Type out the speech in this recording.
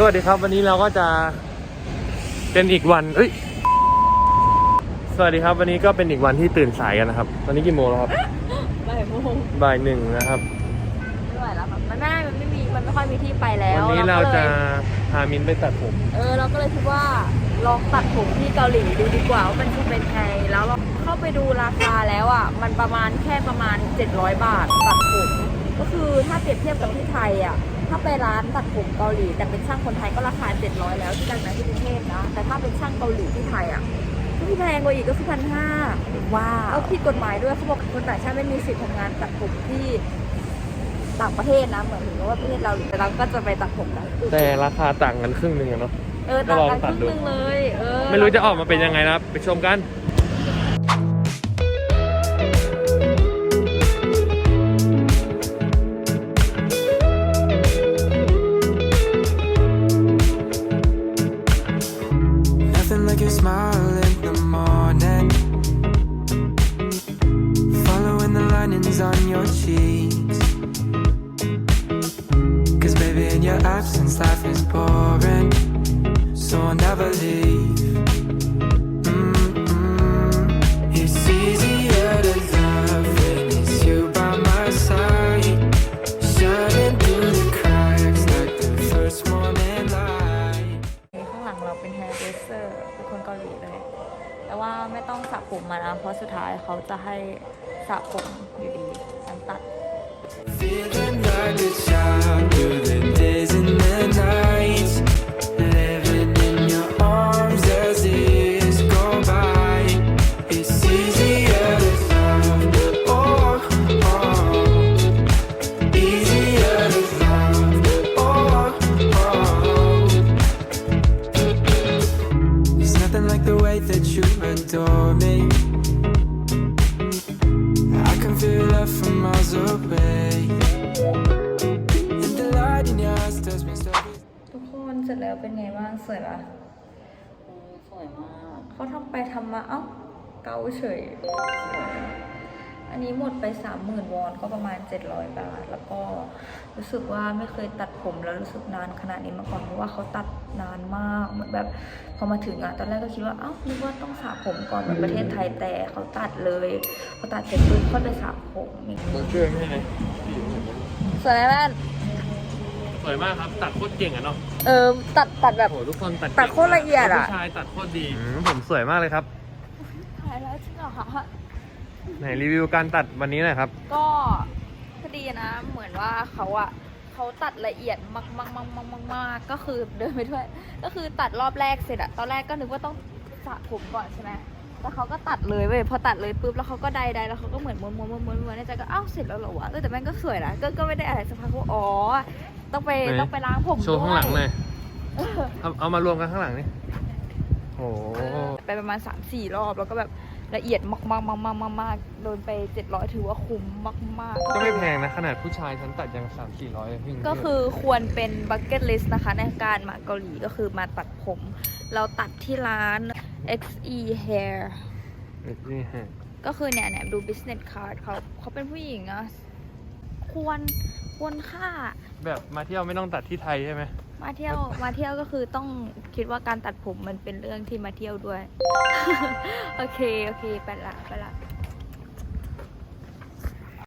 สวัสดีครับวันนี้เราก็จะเป็นอีกวัน เอ้ย สวัสดีครับ วันนี้ก็เป็นอีกวันที่ตื่นสายกันนะครับ ตอนนี้กี่โมงแล้วครับ บ่ายโมงบ่ายหนึ่งนะครับ ไม่ไหวแล้วแบบมันไม่มันไม่มีมันไม่ค่อยมีที่ไปแล้ววันนี้เราก็ลจะยพามินไปตัดผม เออเราก็เลยคิดว่าลองตัดผมที่เกาหลีดูดีกว่าว่ามันจะเป็นไงแล้วเราเข้าไปดูราคาแล้วอะมันประมาณแค่ประมาณ 700 บาทตัดผมก็คือถ้าเปรียบเทียบกับที่ไทยอะ ถ้าไปร้านตัดผมเกาหลี แต่เป็นช่างคนไทยก็ราคา700แล้วที่ดังนั้นที่กรุงเทพนะ แต่ถ้าเป็นช่างเกาหลีที่ไทยอะที่แพงกว่าอีกก็คือพันห้าว้าเอาผิดกฎหมายด้วยเขาบอกคนต่างชาติไม่มีสิทธิ์ทำงานตัดผมที่ต่างประเทศนะเหมือนถึงว่าประเทศเราแต่เราก็จะไปตัดผมกันแต่ราคาต่างกันครึ่งหนึ่งอะเนาะเออต่างกันครึ่งหนึงเลยเออไม่รู้จะออกมาเป็นยังไงนะครับไปชมกัน on your cheeks. Cause baby, in your absence, life is boring. So I'll never leave. Mm-mm. It's easier to love when it's you by my side. Shining through the cracks like the first morning light. ข้างหลังเราเป็นแฮร์เดรสเซอร์เป็นคนเกาหลีเลย แต่ว่าไม่ต้องสระผมมานะเพราะสุดท้ายเขาจะให้ สระผมอยู่ดีฉันตัด Feeling like a child through the days and the nights. Living in your arms as years go by. It's easier to love. Oh, oh. Easier to love. Oh, oh. There's nothing like the way that you adore me. From miles away. And the light in your eyes tells me so. ทุกคนเสร็จแล้วเป็นไงบ้างสวยปะสวยมากเขาทำไปทำมาเอ้าเกาเฉย อันนี้หมดไปสามหมื่นวอนก็ประมาณ 700 บาท แล้วก็ รู้สึกว่าไม่เคยตัดผมแล้วรู้สึกนานขนาดนี้มาก่อนเพราะว่าเขาตัดนานมากเหมือนแบบพอมาถึงอะตอนแรกก็คิดว่าเอ้านึกว่าต้องสระผมก่อนเหมือนประเทศไทยแต่เขาตัดเลยพอตัดเสร็จปุ๊บค่อยไปสระผมอีกมึงช่วยไม่ให้สวยไหมแม่นสวยมากครับตัดโคตรเก่งอะเนาะเออตัดตัดแบบโอ้โหทุกคนตัดตัดโคตรละเอียดอะผู้ชายตัดโคตรดีผมสวยมากเลยครับถ่ายแล้วจริงเหรอคะไหนรีวิวการตัดวันนี้หน่อยครับ ก็ พอดีนะเหมือนว่าเขาอะเขาตัดละเอียดมากมากมากมากมากมากก็คือเดินไปด้วย ก็คือตัดรอบแรกเสร็จอะตอนแรกก็นึกว่าต้องสระผมก่อนใช่ไหมแต่เขาก็ตัดเลยเว้ยพอตัดเลยปุ๊บแล้วเขาก็ไดไดแล้วเขาก็เหมือนม้วนม้วนม้วนม้วนม้วนในใจก็อ้าวเสร็จแล้วเหรอวะเออแต่แม่งก็สวยนะก็ก็ไม่ได้อะไรสักพักว่าอ๋อต้องไปไหน ต้องไปล้างผมโชว์ข้างหลังหน่อยเออเอาเอามารวมกันข้างหลังนี่โอ้โห ไปประมาณ3ามสี่รอบแล้วก็แบบ ละเอียดมากมากมากมากมากมากโดนไป 700 ถือว่าคุ้มมากมากๆก็ไม่แพงนะ ขนาดผู้ชายฉันตัดยังสามสี่ร้อยพี่ก็คือควรเป็นบักเก็ตลิสต์นะคะ ในการมาเกาหลีก็คือมาตัดผม เราตัดที่ร้าน XE Hair นี่ฮะก็คือเนี่ยเนี่ยดู business card เขาเขาเป็นผู้หญิงอะควรควรค่า แบบมาเที่ยวไม่ต้องตัดที่ไทยใช่ไหม มาเที่ยวมาเที่ยวก็คือต้องคิดว่าการตัดผมมันเป็นเรื่องที่มาเที่ยวด้วย โอเค โอเค ไปละ ไปละ